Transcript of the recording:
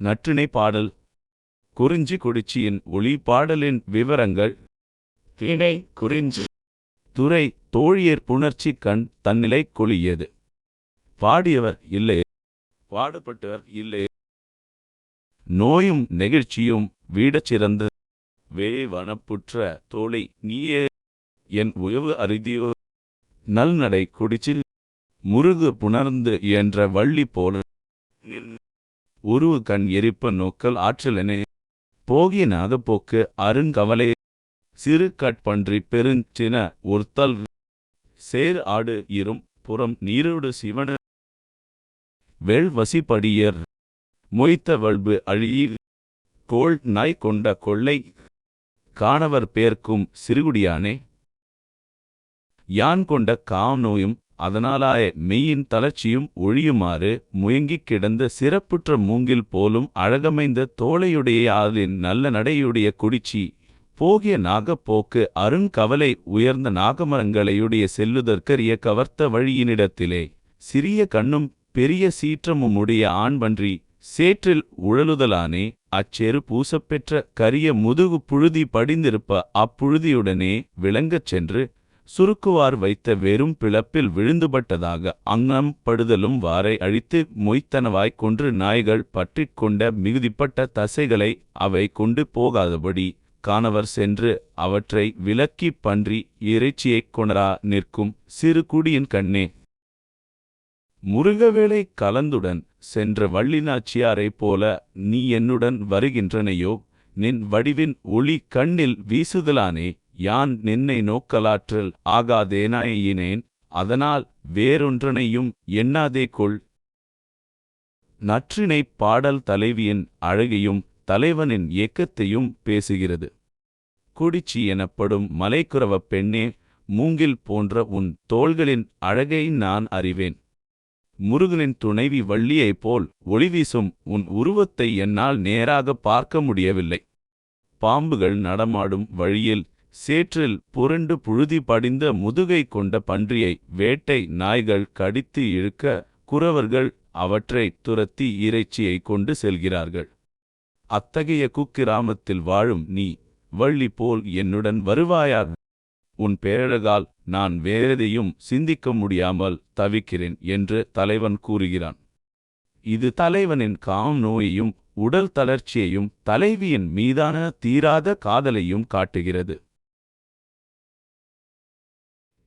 நற்றிணை பாடல். குறிஞ்சி குடிச்சியின் ஒளி பாடலின் விவரங்கள். திணை குறிஞ்சி. துறை தோழியர் புணர்ச்சி கண் தன்னிலை கொளியது. பாடியவர் இல்லை. பாடப்பட்டவர் இல்லை. நோயும் நெகிழ்ச்சியும் வீடச் சிறந்த. வே வனப்புற்ற தோழி நீயே. என் உயவு அரிதியோ. நல்நடை குடிச்சில். முருகு புணர்ந்து என்ற வள்ளி போல. நின் உருவு கண் எரிப்ப நோக்கல் ஆற்றலெனே போகிய நாதப்போக்கு அருங்கவலை சிறு கட்பன்றி பெருஞ்சின ஒருத்தல் சேர் ஆடு இரும் புறம் நீரோடு சிவன வெள்வசிப்படியர் மொய்த்த வல்பு அழியி கோள் நாய் கொண்ட கொள்ளை காணவர் பேர்க்கும் சிறுகுடியானே. யான் கொண்ட காம் நோயும் அதனாலாய மெய்யின் தளர்ச்சியும் ஒழியுமாறு முயங்கிக் கிடந்த சிறப்புற்ற மூங்கில் போலும் அழகமைந்த தோளையுடைய ஆதின் நல்ல நடையுடைய குடிச்சி போகிய நாகப்போக்கு அருங்கவலை உயர்ந்த நாகமரங்களையுடைய செல்லுதற்கரிய கவர்த்த வழியினிடத்திலே சிறிய கண்ணும் பெரிய சீற்றமும் உடைய ஆண்பன்றி சேற்றில் உழலுதலானே அச்செரு பூசப்பெற்ற கரிய முதுகு புழுதி படிந்திருப்ப அப்புழுதியுடனே விளங்கச் சென்று சுருக்குவார் வைத்த வெறும் பிளப்பில் விழுந்துபட்டதாக அங்கம் படுதலும் வாரை அழித்து மொய்த்தனவாய்க் கொன்று நாய்கள் பற்றிக் கொண்ட மிகுதிப்பட்ட தசைகளை அவை கொண்டு போகாதபடி காணவர் சென்று அவற்றை விலக்கிப் பன்றி இறைச்சியைக் கொணரா நிற்கும் சிறு குடியின் கண்ணே. முருகவேளை கலந்துடன் சென்ற வள்ளினாச்சியாரைப் போல நீ என்னுடன் வருகின்றனையோ? நின் வடிவின் ஒளி கண்ணில் வீசுதலானே. யான் நின்னை நோக்கலாற்றல் ஆகாதேனாயினேன் அதனால் வேறொன்றனையும் எண்ணாதே கொள். நற்றினை பாடல் தலைவியின் அழகையும் தலைவனின் இயக்கத்தையும் பேசுகிறது. குடிச்சி எனப்படும் மலைக்குறவப் பெண்ணே மூங்கில் போன்ற உன் தோள்களின் அழகை நான் அறிவேன். முருகனின் துணைவி வள்ளியைப் போல் ஒளிவீசும் உன் உருவத்தை என்னால் நேராக பார்க்க முடியவில்லை. பாம்புகள் நடமாடும் வழியில் சேற்றில் புரண்டு புழுதி படிந்த முதுகை கொண்ட பன்றியை வேட்டை நாய்கள் கடித்து இழுக்க குறவர்கள் அவற்றை துரத்தி இறைச்சியை கொண்டு செல்கிறார்கள். அத்தகைய குக்கிராமத்தில் வாழும் நீ வள்ளி போல் என்னுடன் வருவாயாக உன் பேரழகால் நான் வேறெதையும் சிந்திக்க முடியாமல் தவிக்கிறேன் என்று தலைவன் கூறுகிறான். இது தலைவனின் காம் நோயையும் உடல் தளர்ச்சியையும் தலைவியின் மீதான தீராத காதலையும் காட்டுகிறது.